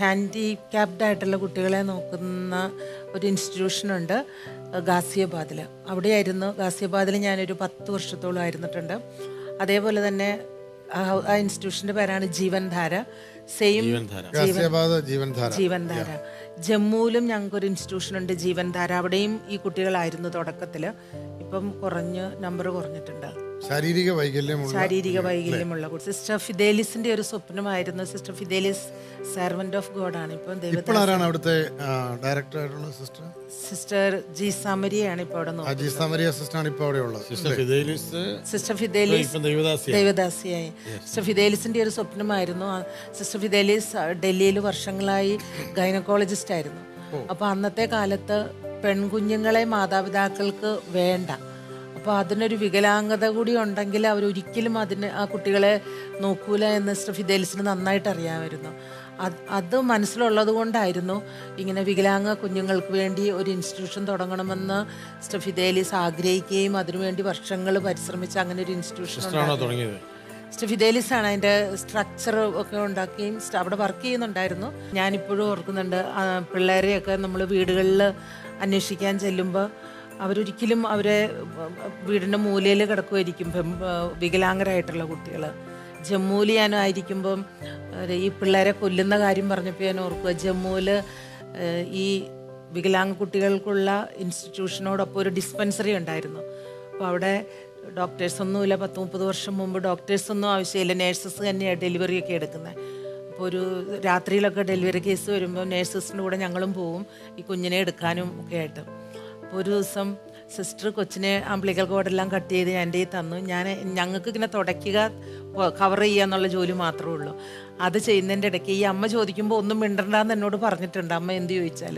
Handicapped ആയിട്ടുള്ള കുട്ടികളെ നോക്കുന്ന ഒരു ഇൻസ്റ്റിറ്റ്യൂഷനുണ്ട് ഗാസിയാബാദിൽ അവിടെയായിരുന്നു ഗാസിയാബാദിൽ ഞാനൊരു പത്ത് വർഷത്തോളം ആയിരുന്നിട്ടുണ്ട്. അതേപോലെ തന്നെ ആ ഇൻസ്റ്റിറ്റ്യൂഷന്റെ പേരാണ് ജീവൻധാര. സെയിം ഗാസിയാബാദ് ജീവൻധാര. ജീവൻധാര. ജമ്മുവിലും ഞങ്ങൾക്കൊരു ഇൻസ്റ്റിറ്റ്യൂഷൻ ഉണ്ട് ജീവൻധാര. അവിടെയും ഈ കുട്ടികളായിരുന്നു തുടക്കത്തിൽ ഇപ്പം കുറഞ്ഞ് നമ്പർ കുറഞ്ഞിട്ടുണ്ട്. ശാരീരിക വൈകല്യമുള്ള ശാരീരിക വൈകല്യമുള്ള കുട്ടി. സിസ്റ്റർ ഫിദേലിസിന്റെ ഒരു സ്വപ്നമായിരുന്നു. Sister Fidelis servant of God ആണ്. ഇപ്പം ഇപ്പോൾ ആരാണ് അവിടുത്തെ ഡയറക്ടർ ആയിട്ടുള്ള സിസ്റ്റർ സിസ്റ്റർ ജി സാമരിയാണ് ഇപ്പോൾ അവിടെ ജി സമരിയ സിസ്റ്റർ ആണ് ഇപ്പോൾ അവിടെ ഉള്ളത് സിസ്റ്റർ ഫിദേലിസ് സിസ്റ്റർ ഫിദേലിസ് ദൈവദാസിയായി. സിസ്റ്റർ ഫിദേലിസിന്റെ ഒരു സ്വപ്നമായിരുന്നു. സിസ്റ്റർ ഫിദേലിസ് ഡൽഹിയിൽ വർഷങ്ങളായി ഗൈനക്കോളജിസ്റ്റ് ആയിരുന്നു. അപ്പൊ അന്നത്തെ കാലത്ത് പെൺകുഞ്ഞുങ്ങളെ മാതാപിതാക്കൾക്ക് വേണ്ട. അപ്പോൾ അതിനൊരു വികലാംഗത കൂടി ഉണ്ടെങ്കിൽ അവരൊരിക്കലും അതിന് ആ കുട്ടികളെ നോക്കൂല എന്ന് ഫിദേലിസിന് നന്നായിട്ട് അറിയാമായിരുന്നു. അത് അത് മനസ്സിലുള്ളത് കൊണ്ടായിരുന്നു ഇങ്ങനെ വികലാംഗ കുഞ്ഞുങ്ങൾക്ക് വേണ്ടി ഒരു ഇൻസ്റ്റിറ്റ്യൂഷൻ തുടങ്ങണമെന്ന് ഫിദേലിസ് ആഗ്രഹിക്കുകയും അതിനുവേണ്ടി വർഷങ്ങൾ പരിശ്രമിച്ച് അങ്ങനെ ഒരു ഇൻസ്റ്റിറ്റ്യൂഷൻ തുടങ്ങിയത്? ഫിദേലിസ് ആണ് അതിന്റെ സ്ട്രക്ചർ ഒക്കെ ഉണ്ടാക്കുകയും അവിടെ വർക്ക് ചെയ്യുന്നുണ്ടായിരുന്നു. ഞാനിപ്പോഴും ഓർക്കുന്നുണ്ട് പിള്ളേരെയൊക്കെ നമ്മൾ വീടുകളിൽ അന്വേഷിക്കാൻ ചെല്ലുമ്പോൾ അവരൊരിക്കലും അവരെ വീടിന്റെ മൂലയിൽ കിടക്കുമായിരിക്കും വികലാംഗരായിട്ടുള്ള കുട്ടികൾ ജമ്മുവിൽ ഞാനായിരിക്കുമ്പം ഈ പിള്ളേരെ കൊല്ലുന്ന കാര്യം പറഞ്ഞപ്പോൾ ഞാൻ ഓർക്കുക ജമ്മുവിൽ ഈ വികലാംഗ കുട്ടികൾക്കുള്ള ഇൻസ്റ്റിറ്റ്യൂഷനോടൊപ്പം ഒരു ഡിസ്പെൻസറി ഉണ്ടായിരുന്നു. അപ്പോൾ അവിടെ ഡോക്ടേഴ്സ് ഒന്നുമില്ല പത്ത് മുപ്പത് വർഷം മുമ്പ് ഡോക്ടേഴ്സൊന്നും ആവശ്യമില്ല നേഴ്സസ് തന്നെയാണ് ഡെലിവറി ഒക്കെ എടുക്കുന്നത് അപ്പോൾ ഒരു രാത്രിയിലൊക്കെ ഡെലിവറി കേസ് വരുമ്പോൾ നേഴ്സസിന്റെ കൂടെ ഞങ്ങളും പോവും ഈ കുഞ്ഞിനെ എടുക്കാനും ഒക്കെ ആയിട്ട്. അപ്പോൾ ഒരു ദിവസം സിസ്റ്റർ കൊച്ചിനെ അമ്പിളിക്കൽ കോടെല്ലാം കട്ട് ചെയ്ത് എന്റെ തന്നു. ഞാൻ ഞങ്ങൾക്ക് ഇങ്ങനെ തുടയ്ക്കുക കവർ ചെയ്യുക എന്നുള്ള ജോലി മാത്രമേ ഉള്ളൂ. അത് ചെയ്യുന്നതിന്റെ ഇടയ്ക്ക് ഈ അമ്മ ചോദിക്കുമ്പോൾ ഒന്നും മിണ്ടണ്ടെന്ന് എന്നോട് പറഞ്ഞിട്ടുണ്ട്. അമ്മ എന്ത് ചോദിച്ചാൽ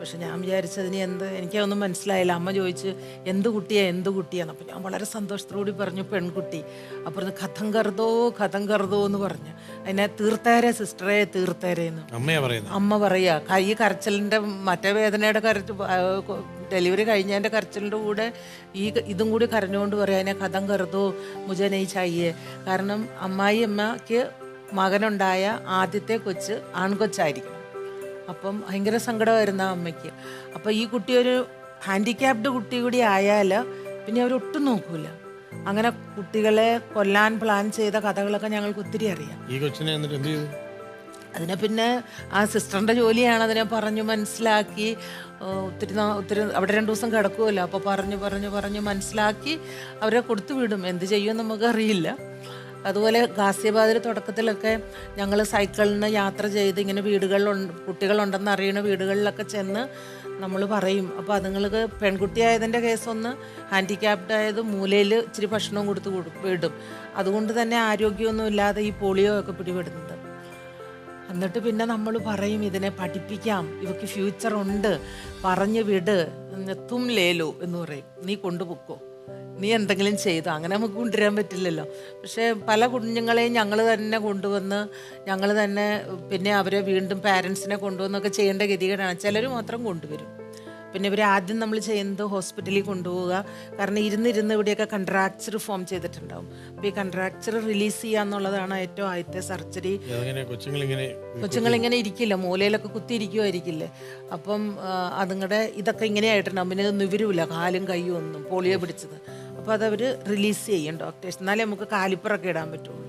പക്ഷെ ഞാൻ വിചാരിച്ചതിന് എന്ത്? എനിക്കതൊന്നും മനസ്സിലായില്ല. അമ്മ ചോദിച്ച് എന്ത് കുട്ടിയാ എന്ത് കുട്ടിയാണ് അപ്പോൾ ഞാൻ വളരെ സന്തോഷത്തോടുകൂടി പറഞ്ഞു പെൺകുട്ടി. അപ്പുറത്ത് കഥം കറുതോ കഥം കറുതോ എന്ന് പറഞ്ഞു. അതിനെ തീർത്തേരെ സിസ്റ്ററെ തീർത്തേരെ എന്ന്. അമ്മയാ പറയുന്നത്? അമ്മ പറയാ കൈ കരച്ചിലിന്റെ മറ്റേ വേദനയുടെ കരച്ച് ഡെലിവറി കഴിഞ്ഞതിന്റെ കരച്ചിലിന്റെ കൂടെ ഈ ഇതും കൂടി കരഞ്ഞുകൊണ്ട് പറയാം അതിനെ കഥം കറുതോ മുജനൈ ചായേ. കാരണം അമ്മായി അമ്മയ്ക്ക് മകനുണ്ടായ ആദ്യത്തെ കൊച്ച് ആൺകൊച്ചായിരിക്കണം അപ്പം ഭയങ്കര സങ്കടമായിരുന്നു ആ അമ്മയ്ക്ക്. അപ്പം ഈ കുട്ടി ഒരു ഹാൻഡിക്യാപ്ഡ് കുട്ടി കൂടി ആയാൽ പിന്നെ അവരൊട്ടും നോക്കൂല. അങ്ങനെ കുട്ടികളെ കൊല്ലാൻ പ്ലാൻ ചെയ്ത കഥകളൊക്കെ ഞങ്ങൾക്ക് ഒത്തിരി അറിയാം. ഈ കൊച്ചിനെ എന്നിട്ട് എന്ത് ചെയ്തു? അതിനെ പിന്നെ ആ സിസ്റ്ററിന്റെ ജോലിയാണ് അതിനെ പറഞ്ഞു മനസ്സിലാക്കി. ഒത്തിരി ഒത്തിരി അവിടെ രണ്ട് ദിവസം കിടക്കുമല്ലോ അപ്പോൾ പറഞ്ഞു പറഞ്ഞു പറഞ്ഞു മനസ്സിലാക്കി അവരെ കൊടുത്തു വിടും. എന്ത് ചെയ്യുമെന്ന് നമുക്കറിയില്ല. അതുപോലെ ഗാസിയാബാദിൽ തുടക്കത്തിലൊക്കെ ഞങ്ങൾ സൈക്കിളിന് യാത്ര ചെയ്ത് ഇങ്ങനെ വീടുകളിലുണ്ട് കുട്ടികളുണ്ടെന്ന് അറിയണ വീടുകളിലൊക്കെ ചെന്ന് നമ്മൾ പറയും. അപ്പോൾ അതുങ്ങൾക്ക് പെൺകുട്ടിയായതിന്റെ കേസൊന്ന് ഹാൻഡിക്യാപ്ഡ് ആയത് മൂലയിൽ ഇച്ചിരി ഭക്ഷണവും കൊടുത്ത് കൊടു- വിടും. അതുകൊണ്ട് തന്നെ ആരോഗ്യമൊന്നും ഇല്ലാതെ ഈ പോളിയോ ഒക്കെ പിടിപെടുന്നത്. എന്നിട്ട് പിന്നെ നമ്മൾ പറയും ഇതിനെ പഠിപ്പിക്കാം ഇവക്ക് ഫ്യൂച്ചർ ഉണ്ട് പറഞ്ഞു വിട് തും ലേലോ എന്ന് പറയും. നീ കൊണ്ടുപോക്കോ. നീ എന്തെങ്കിലും ചെയ്തു? അങ്ങനെ നമുക്ക് കൊണ്ടുവരാൻ പറ്റില്ലല്ലോ. പക്ഷേ പല കുഞ്ഞുങ്ങളെയും ഞങ്ങൾ തന്നെ കൊണ്ടുവന്ന് ഞങ്ങൾ തന്നെ പിന്നെ അവരെ വീണ്ടും പാരൻസിനെ കൊണ്ടുവന്നൊക്കെ ചെയ്യേണ്ട ഗതികേടാണ്. ചിലർ മാത്രം കൊണ്ടുവരും. പിന്നെ ഇവർ ആദ്യം നമ്മൾ ചെയ്യുന്നത് ഹോസ്പിറ്റലിൽ കൊണ്ടുപോവുക. കാരണം ഇരുന്നിരുന്ന് ഇവിടെയൊക്കെ കൺട്രാക്ചർ ഫോം ചെയ്തിട്ടുണ്ടാവും. അപ്പോൾ ഈ കൺട്രാക്ചർ റിലീസ് ചെയ്യുക എന്നുള്ളതാണ് ഏറ്റവും ആദ്യത്തെ സർജറി. കൊച്ചുങ്ങളിങ്ങനെ ഇരിക്കില്ല. മൂലയിലൊക്കെ കുത്തിയിരിക്കുമായിരിക്കില്ലേ അപ്പം അതുങ്ങളുടെ ഇതൊക്കെ ഇങ്ങനെ ആയിട്ടുണ്ടാവും പിന്നെ നിവരൂല കാലും കൈയും ഒന്നും. പോളിയോ പിടിച്ചത്. അപ്പോൾ അതവർ റിലീസ് ചെയ്യും ഡോക്ടേഴ്സ് എന്നാലേ നമുക്ക് കാലിപ്പറൊക്കെ ഇടാൻ പറ്റുള്ളൂ.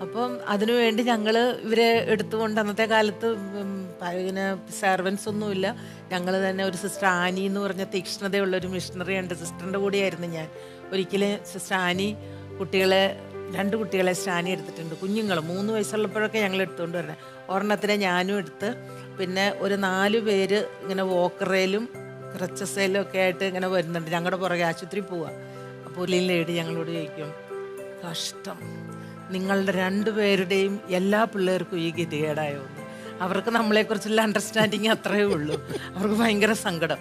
അപ്പം അതിനുവേണ്ടി ഞങ്ങൾ ഇവരെ എടുത്തുകൊണ്ട് അന്നത്തെ കാലത്ത് പിന്നെ സെർവൻസ് ഒന്നുമില്ല ഞങ്ങൾ തന്നെ ഒരു സിസ്റ്റർ ആനി എന്ന് പറഞ്ഞ തീക്ഷ്ണതയുള്ള ഒരു മിഷണറി ഉണ്ട്. സിസ്റ്ററിന്റെ കൂടെയായിരുന്നു ഞാൻ. ഒരിക്കലും സിസ്റ്റർ ആനി കുട്ടികളെ രണ്ട് കുട്ടികളെ സ്റ്റാനി എടുത്തിട്ടുണ്ട്. കുഞ്ഞുങ്ങൾ മൂന്ന് വയസ്സുള്ളപ്പോഴൊക്കെ ഞങ്ങൾ എടുത്തുകൊണ്ട് വരണേ. ഒരെണ്ണത്തിനെ ഞാനും എടുത്ത് പിന്നെ ഒരു നാല് പേര് ഇങ്ങനെ വോക്കറയിലും ക്രച്ചസയിലും ഒക്കെ ആയിട്ട് ഇങ്ങനെ വരുന്നുണ്ട്. ഞങ്ങളുടെ പുറകെ ആശുപത്രി പോവുക ഒരു ലേഡി ഞങ്ങളോട് ചോദിക്കും കഷ്ടം. നിങ്ങളുടെ രണ്ടുപേരുടെയും എല്ലാ പിള്ളേർക്കും ഈ ഗതികേടായോ. അവർക്ക് നമ്മളെക്കുറിച്ചുള്ള അണ്ടർസ്റ്റാൻഡിങ് അത്രയേ ഉള്ളൂ. അവർക്ക് ഭയങ്കര സങ്കടം.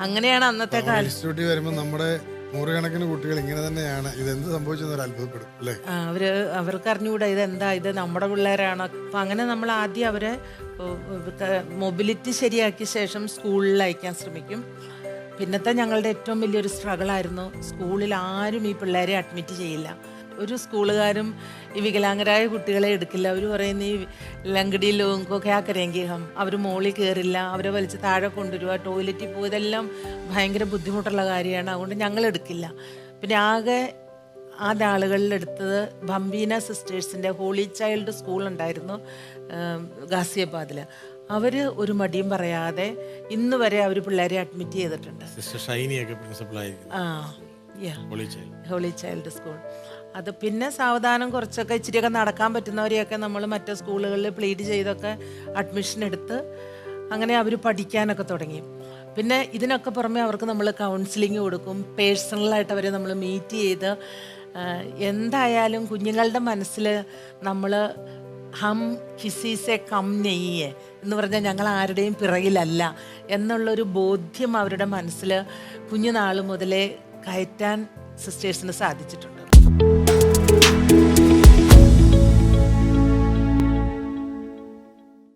അങ്ങനെയാണ് അന്നത്തെ കാലം ഇൻസ്റ്റിറ്റ്യൂട്ടിൽ വരുമ്പോൾ നമ്മുടെ നൂറുകണക്കിന് കുട്ടികൾ ഇങ്ങനെ തന്നെയാണ്. ഇതെന്ത് സംഭവിച്ചെന്ന് ഒരു അത്ഭുതപ്പെടും അല്ലേ? അവർ അവർക്ക് അറിഞ്ഞുകൂടാ ഇതെന്താ ഇത് നമ്മുടെ പിള്ളേരാണ്? അപ്പം അങ്ങനെ നമ്മൾ ആദ്യം അവരെ മൊബിലിറ്റി ശരിയാക്കിയ ശേഷം സ്കൂളിൽ അയക്കാൻ ശ്രമിക്കും. പിന്നത്തെ ഞങ്ങളുടെ ഏറ്റവും വലിയൊരു സ്ട്രഗിൾ ആയിരുന്നു സ്കൂളിൽ ആരും ഈ പിള്ളേരെ അഡ്മിറ്റ് ചെയ്യില്ല. ഒരു സ്കൂളുകാരും ഈ വികലാംഗരായ കുട്ടികളെ എടുക്കില്ല. അവർ പറയുന്ന ഈ ലങ്കടി ലോങ്കോ ക്യാ കരേങ്കി ഹം അവർ മോളിൽ കയറില്ല അവരെ വലിച്ച് താഴെ കൊണ്ടുവരിക ടോയ്ലറ്റിൽ പോയതെല്ലാം ഭയങ്കര ബുദ്ധിമുട്ടുള്ള കാര്യമാണ്. അതുകൊണ്ട് ഞങ്ങൾ എടുക്കില്ല. പിന്നെ ആകെ ആ ആളുകളിലെടുത്തത് ബംബീന സിസ്റ്റേഴ്സിന്റെ ഹോളി ചൈൽഡ് സ്കൂൾ ഉണ്ടായിരുന്നു ഗാസിയാബാദിൽ. അവർ ഒരു മടിയും പറയാതെ ഇന്ന് വരെ അവർ പിള്ളേരെ അഡ്മിറ്റ് ചെയ്തിട്ടുണ്ട്. ആ ഹോളി ചൈൽഡ്. സ്കൂൾ. അത് പിന്നെ സാവധാനം കുറച്ചൊക്കെ ഇച്ചിരിയൊക്കെ നടക്കാൻ പറ്റുന്നവരെയൊക്കെ നമ്മൾ മറ്റു സ്കൂളുകളിൽ പ്ലീഡ് ചെയ്തൊക്കെ അഡ്മിഷൻ എടുത്ത് അങ്ങനെ അവർ പഠിക്കാനൊക്കെ തുടങ്ങി. പിന്നെ ഇതിനൊക്കെ പുറമെ അവർക്ക് നമ്മൾ കൗൺസിലിംഗ് കൊടുക്കും പേഴ്സണലായിട്ട് അവരെ നമ്മൾ മീറ്റ് ചെയ്ത് എന്തായാലും കുഞ്ഞുങ്ങളുടെ മനസ്സിൽ നമ്മൾ ഹം കിസീസെ കം നെയ്യെ എന്ന് പറഞ്ഞാൽ ഞങ്ങൾ ആരുടെയും പിറകിലല്ല എന്നുള്ളൊരു ബോധ്യം അവരുടെ മനസ്സിൽ കുഞ്ഞുനാൾ മുതലേ കയറ്റാൻ സിസ്റ്റേഴ്സിന് സാധിച്ചിട്ടുണ്ട്.